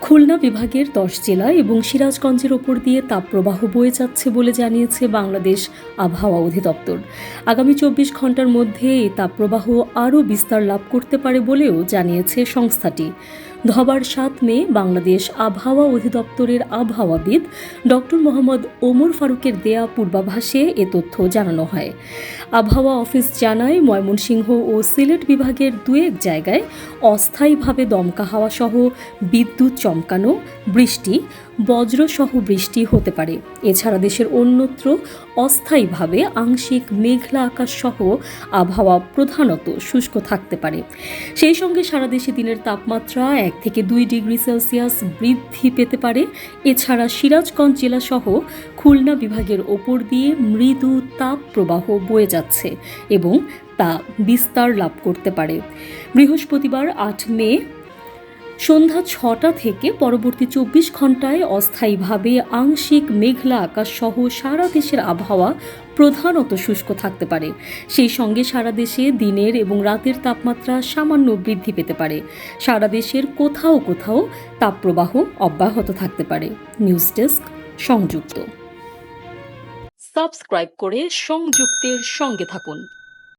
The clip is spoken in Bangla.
খুলনা বিভাগের দশ জেলা এবং সিরাজগঞ্জের ওপর দিয়ে তাপপ্রবাহ বয়ে যাচ্ছে বলে জানিয়েছে বাংলাদেশ আবহাওয়া অধিদপ্তর। আগামী চব্বিশ ঘণ্টার মধ্যে এই তাপপ্রবাহ আরও বিস্তার লাভ করতে পারে বলেও জানিয়েছে সংস্থাটি। ধবার সাত মে বাংলাদেশ আবহাওয়া অধিদপ্তরের আবহাওয়াবিদ ডক্টর মোহাম্মদ ওমর ফারুকের দেয়া পূর্বাভাসে এ তথ্য জানানো হয়। আবহাওয়া অফিস জানায়, ময়মনসিংহ ও সিলেট বিভাগের দু এক জায়গায় অস্থায়ীভাবে দমকা হাওয়াসহ বিদ্যুৎ চমকানো, বৃষ্টি বজ্রসহ বৃষ্টি হতে পারে। এছাড়া দেশের অন্যত্র অস্থায়ীভাবে আংশিক মেঘলা আকাশ সহ আবহাওয়া প্রধানত শুষ্ক থাকতে পারে। সেই সঙ্গে সারা দেশে দিনের তাপমাত্রা এক থেকে দুই ডিগ্রি সেলসিয়াস বৃদ্ধি পেতে পারে। এছাড়া সিরাজগঞ্জ জেলাসহ খুলনা বিভাগের ওপর দিয়ে মৃদু তাপ প্রবাহ বয়ে যাচ্ছে এবং তা বিস্তার লাভ করতে পারে। বৃহস্পতিবার আট মে সন্ধ্যা ছটা থেকে পরবর্তী চব্বিশ ঘন্টায় অস্থায়ীভাবে আংশিক মেঘলা আকাশ সহ সারা দেশের আবহাওয়া প্রধানত শুষ্ক থাকতে পারে। সেই সঙ্গে সারা দেশে দিনের এবং রাতের তাপমাত্রা সামান্য বৃদ্ধি পেতে পারে। সারা দেশের কোথাও কোথাও তাপপ্রবাহ অব্যাহত থাকতে পারে। নিউজ ডেস্ক, সংযুক্ত। সাবস্ক্রাইব করে সংযুক্তের সঙ্গে থাকুন।